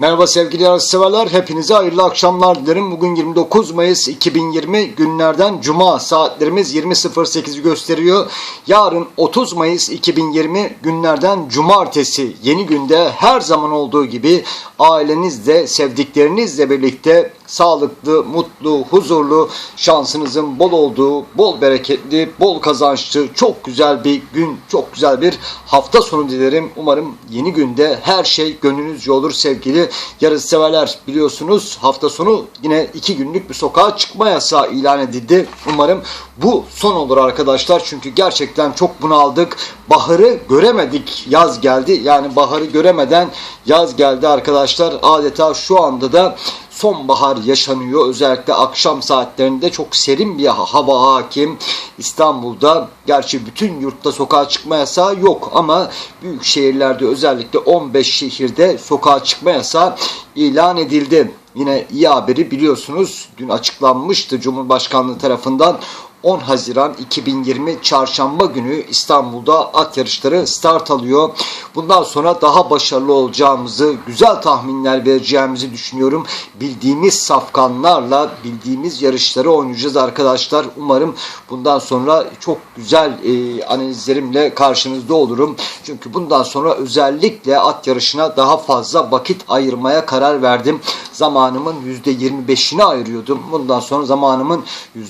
Merhaba sevgili yarışseverler. Hepinize hayırlı akşamlar dilerim. Bugün 29 Mayıs 2020 günlerden Cuma saatlerimiz 20.08'i gösteriyor. Yarın 30 Mayıs 2020 günlerden Cumartesi yeni günde her zaman olduğu gibi ailenizle, sevdiklerinizle birlikte sağlıklı, mutlu, huzurlu, şansınızın bol olduğu, bol bereketli, bol kazançlı, çok güzel bir gün, çok güzel bir hafta sonu dilerim. Umarım yeni günde her şey gönlünüzce olur sevgili yarışseverler. Biliyorsunuz hafta sonu yine iki günlük bir sokağa çıkma yasağı ilan edildi. Umarım bu son olur arkadaşlar. Çünkü gerçekten çok bunaldık. Baharı göremedik. Yaz geldi. Yani baharı göremeden yaz geldi arkadaşlar. Adeta şu anda da sonbahar yaşanıyor. Özellikle akşam saatlerinde çok serin bir hava hakim. İstanbul'da gerçi bütün yurtta sokağa çıkma yasağı yok ama büyük şehirlerde özellikle 15 şehirde sokağa çıkma yasağı ilan edildi. Yine iyi haberi biliyorsunuz dün açıklanmıştı Cumhurbaşkanlığı tarafından 10 Haziran 2020 Çarşamba günü İstanbul'da at yarışları start alıyor. Bundan sonra daha başarılı olacağımızı, güzel tahminler vereceğimizi düşünüyorum. Bildiğimiz safkanlarla bildiğimiz yarışları oynayacağız arkadaşlar. Umarım bundan sonra çok güzel e, analizlerimle karşınızda olurum. Çünkü bundan sonra özellikle at yarışına daha fazla vakit ayırmaya karar verdim. Zamanımın %25'ini ayırıyordum. Bundan sonra zamanımın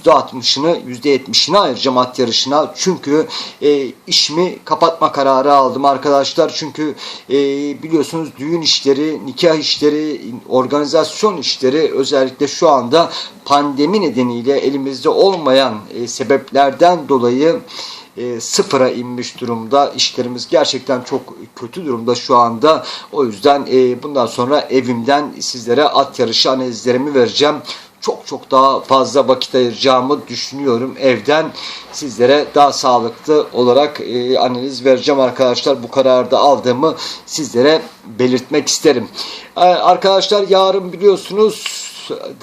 %60'ını %70'ini ayıracağım at yarışına. Çünkü e, işimi kapatma kararı aldım arkadaşlar. Çünkü e, biliyorsunuz düğün işleri, nikah işleri, organizasyon işleri özellikle şu anda pandemi nedeniyle elimizde olmayan e, sebeplerden dolayı e, sıfıra inmiş durumda. İşlerimiz gerçekten çok kötü durumda şu anda. O yüzden e, bundan sonra evimden sizlere at yarışı analizlerimi vereceğim çok çok daha fazla vakit ayıracağımı düşünüyorum evden sizlere daha sağlıklı olarak e, analiz vereceğim arkadaşlar bu kararı da aldığımı sizlere belirtmek isterim e, arkadaşlar yarın biliyorsunuz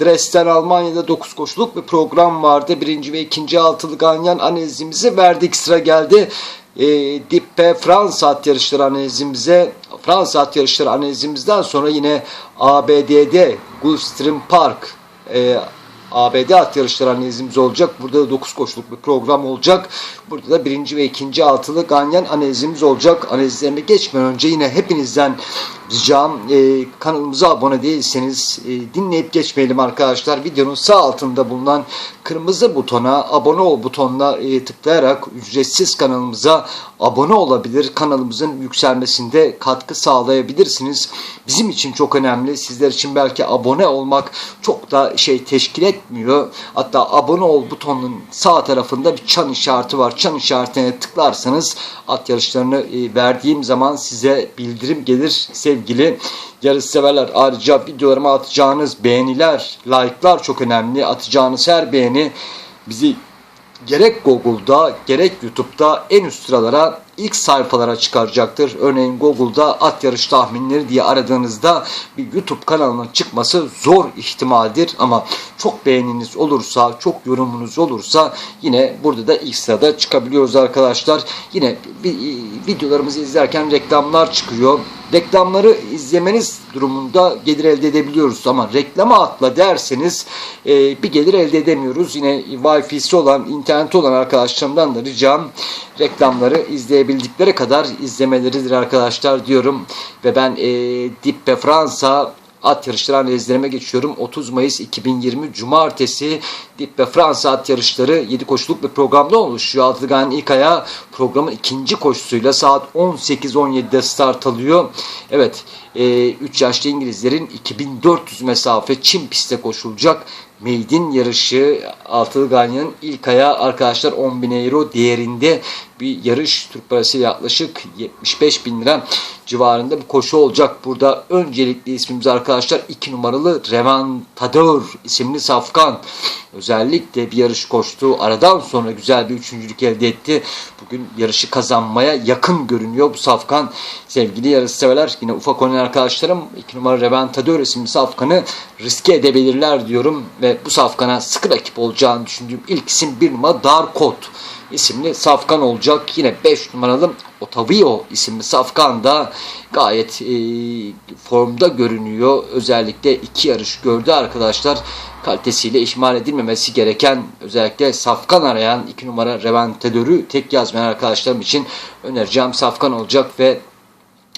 Dresden Almanya'da 9 koşuluk bir program vardı. Birinci ve ikinci altılı ganyan analizimizi verdik. Sıra geldi. E, Dippe Fransa at yarışları analizimize Fransa at yarışları analizimizden sonra yine ABD'de Gulfstream Park e, ABD at yarışları analizimiz olacak. Burada da 9 koşuluk bir program olacak. Burada da birinci ve ikinci altılı ganyan analizimiz olacak. Analizlerine geçmeden önce yine hepinizden ricam e, kanalımıza abone değilseniz e, dinleyip geçmeyelim arkadaşlar. Videonun sağ altında bulunan kırmızı butona abone ol butonuna e, tıklayarak ücretsiz kanalımıza abone olabilir. Kanalımızın yükselmesinde katkı sağlayabilirsiniz. Bizim için çok önemli. Sizler için belki abone olmak çok da şey teşkil etmiyor. Hatta abone ol butonunun sağ tarafında bir çan işareti var. Çan işaretine tıklarsanız at yarışlarını e, verdiğim zaman size bildirim gelir sevgili yarışseverler. Ayrıca videolarıma atacağınız beğeniler, like'lar çok önemli. Atacağınız her beğeni bizi gerek Google'da gerek YouTube'da en üst sıralara ilk sayfalara çıkaracaktır. Örneğin Google'da at yarış tahminleri diye aradığınızda bir YouTube kanalının çıkması zor ihtimaldir ama çok beğeniniz olursa, çok yorumunuz olursa yine burada da ilk sırada çıkabiliyoruz arkadaşlar. Yine videolarımızı izlerken reklamlar çıkıyor. Reklamları izlemeniz durumunda gelir elde edebiliyoruz ama reklama atla derseniz e, bir gelir elde edemiyoruz. Yine Wi-Fi'si olan, interneti olan arkadaşlarımdan da ricam reklamları izleyebildikleri kadar izlemeleridir arkadaşlar diyorum. Ve ben e, Dippe Fransa at yarışları analizlerime geçiyorum. 30 Mayıs 2020 Cumartesi Dip Fransa at yarışları 7 koşuluk bir programda oluşuyor. Altıgan ilk ayağı programın ikinci koşusuyla saat 18-17'de start alıyor. Evet 3 yaşlı İngilizlerin 2400 mesafe Çin pistte koşulacak. Maiden yarışı Altılı Ganyan'ın ilk ayağı arkadaşlar 10.000 euro değerinde bir yarış Türk parası yaklaşık 75 bin lira civarında bir koşu olacak. Burada öncelikli ismimiz arkadaşlar 2 numaralı Revantador isimli safkan. Özellikle bir yarış koştu. Aradan sonra güzel bir üçüncülük elde etti. Bugün yarışı kazanmaya yakın görünüyor bu safkan. Sevgili yarış severler yine ufak oynayan arkadaşlarım 2 numara Revantador isimli safkanı riske edebilirler diyorum. Ve bu safkana sıkı rakip olacağını düşündüğüm ilk isim 1 numara Darkot isimli safkan olacak. Yine 5 numaralı Otavio isimli safkan da gayet e, formda görünüyor. Özellikle iki yarış gördü arkadaşlar. Kalitesiyle ihmal edilmemesi gereken özellikle safkan arayan 2 numara Reventadör'ü tek yazmayan arkadaşlarım için önereceğim safkan olacak ve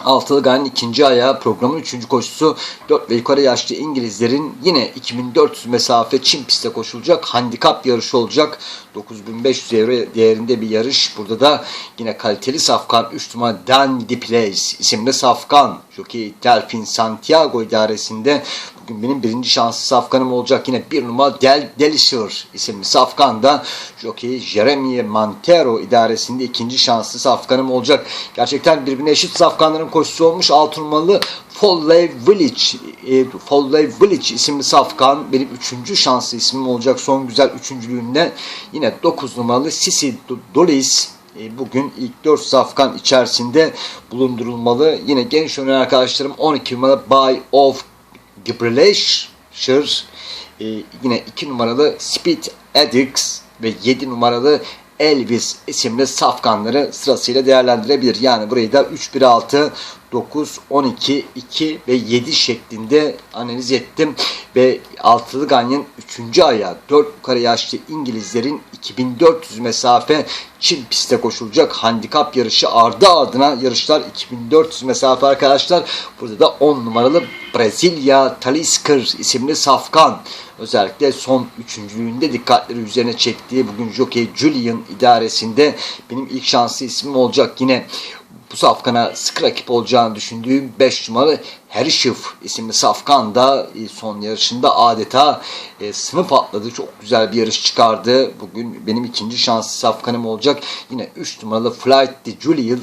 Altılı Gaye'nin ikinci ayağı programın üçüncü koşusu 4 ve yukarı yaşlı İngilizlerin yine 2400 mesafe Çin pistte koşulacak handikap yarışı olacak. 9500 euro değerinde bir yarış. Burada da yine kaliteli safkan 3 numara Dan Di Place isimli safkan. Jockey Delfin Santiago idaresinde benim birinci şanslı safkanım olacak. Yine bir numara Del Delisher isimli safkan da Jockey Jeremy Montero idaresinde ikinci şanslı safkanım olacak. Gerçekten birbirine eşit safkanların koşusu olmuş. 6 numaralı Folley Village e, Folley Village isimli safkan benim üçüncü şanslı ismim olacak son güzel üçüncülüğünde. Yine 9 numaralı Sisi Dolis e, bugün ilk 4 safkan içerisinde bulundurulmalı. Yine genç öner arkadaşlarım 12 numaralı Buy of Gibraltar e, yine 2 numaralı Speed Addicts ve 7 numaralı Elvis isimli safkanları sırasıyla değerlendirebilir. Yani burayı da 3, 1, 6, 9, 12, 2 ve 7 şeklinde analiz ettim. Ve altılı ganyanın 3. ayağı 4 yukarı yaşlı İngilizlerin 2400 mesafe Çin pistte koşulacak handikap yarışı ardı ardına yarışlar 2400 mesafe arkadaşlar. Burada da 10 numaralı Brezilya Talisker isimli safkan özellikle son üçüncülüğünde dikkatleri üzerine çektiği bugün Jockey Julian idaresinde benim ilk şanslı ismim olacak. Yine bu safkana sık rakip olacağını düşündüğüm 5 numaralı Herişif isimli safkan da e, son yarışında adeta e, sınıf atladı. Çok güzel bir yarış çıkardı. Bugün benim ikinci şanslı safkanım olacak. Yine 3 numaralı Flight de Julian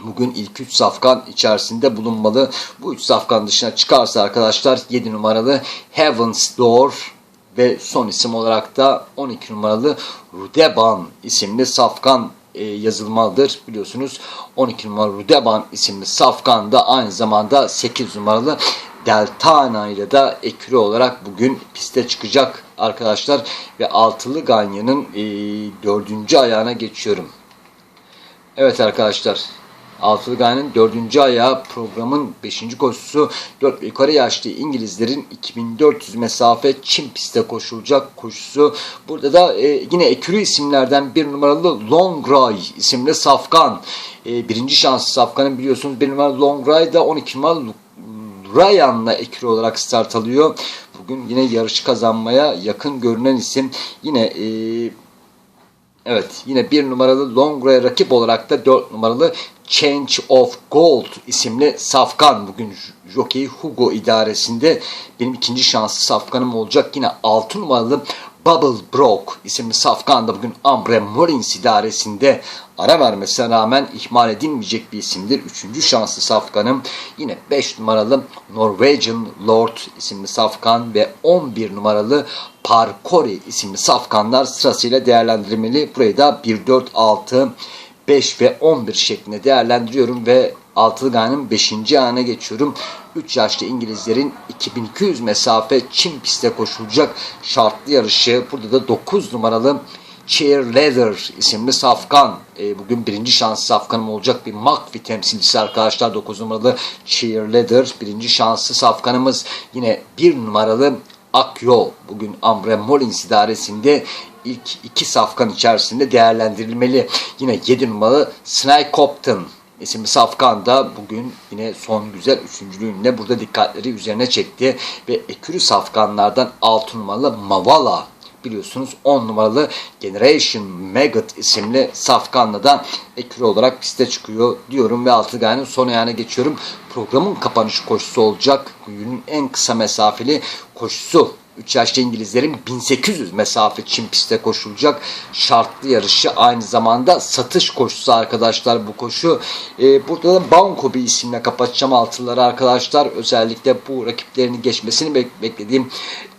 bugün ilk 3 safkan içerisinde bulunmalı. Bu 3 safkan dışına çıkarsa arkadaşlar 7 numaralı Heaven's Door ve son isim olarak da 12 numaralı Rudeban isimli safkan e, yazılmalıdır. Biliyorsunuz 12 numaralı Rudeban isimli safkan da aynı zamanda 8 numaralı Deltana ile de ekürü olarak bugün piste çıkacak arkadaşlar ve altılı ganyanın e, dördüncü ayağına geçiyorum. Evet arkadaşlar Altılı Gaye'nin dördüncü ayağı programın beşinci koşusu 4 yukarı yaşlı İngilizlerin 2400 mesafe Çin pistte koşulacak koşusu. Burada da e, yine ekürü isimlerden bir numaralı Long Ray isimli Safkan. E, birinci şanslı Safkan'ın biliyorsunuz bir numaralı Long Ray da 12 numaralı Ryan'la ekürü olarak start alıyor. Bugün yine yarışı kazanmaya yakın görünen isim. Yine e, Evet yine bir numaralı Longray rakip olarak da dört numaralı Change of Gold isimli safkan bugün Jockey Hugo idaresinde benim ikinci şanslı safkanım olacak. Yine 6 numaralı Bubble Broke isimli safkan da bugün Ambre Morins idaresinde ara vermesine rağmen ihmal edilmeyecek bir isimdir. Üçüncü şanslı safkanım yine 5 numaralı Norwegian Lord isimli safkan ve 11 numaralı Parkori isimli safkanlar sırasıyla değerlendirmeli. Burayı da 1, 4, 6, 5 ve 11 şeklinde değerlendiriyorum ve Altılı Gaye'nin 5. ayağına geçiyorum. 3 yaşlı İngilizlerin 2200 mesafe Çin pistte koşulacak şartlı yarışı. Burada da 9 numaralı Cheerleader isimli safkan. E, bugün birinci şans safkanım olacak bir McVie temsilcisi arkadaşlar. 9 numaralı Cheerleader. Birinci şanslı safkanımız yine 1 numaralı Akyo. Bugün Ambre Molins idaresinde ilk iki safkan içerisinde değerlendirilmeli. Yine 7 numaralı Snake Copton isimli safkan da bugün yine son güzel üçüncülüğünde burada dikkatleri üzerine çekti ve ekürü safkanlardan 6 numaralı Mavala biliyorsunuz 10 numaralı Generation Maggot isimli safkanla da ekürü olarak piste çıkıyor diyorum ve Altıgay'ın son ayağına geçiyorum. Programın kapanış koşusu olacak. Günün en kısa mesafeli koşusu 3 yaşlı İngilizlerin 1800 mesafe Çin pistte koşulacak şartlı yarışı aynı zamanda satış koşusu arkadaşlar bu koşu. Ee, burada da Banko bir isimle kapatacağım altıları arkadaşlar. Özellikle bu rakiplerini geçmesini bek beklediğim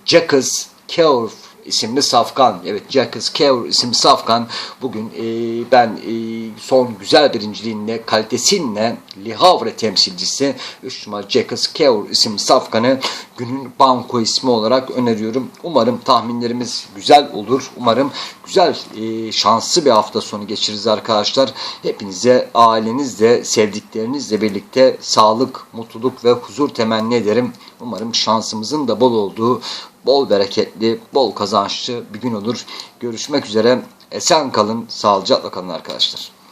Jackers Keof isimli safkan. Evet Jacques Kevr isimli safkan bugün e, ben e, son güzel birinciliğinde kalitesiyle Le Havre temsilcisi 3 numara Jacques Kevr isimli safkanı günün banko ismi olarak öneriyorum. Umarım tahminlerimiz güzel olur. Umarım güzel e, şanslı bir hafta sonu geçiririz arkadaşlar. Hepinize ailenizle sevdiklerinizle birlikte sağlık, mutluluk ve huzur temenni ederim. Umarım şansımızın da bol olduğu bol bereketli, bol kazançlı bir gün olur. Görüşmek üzere. Esen kalın, sağlıcakla kalın arkadaşlar.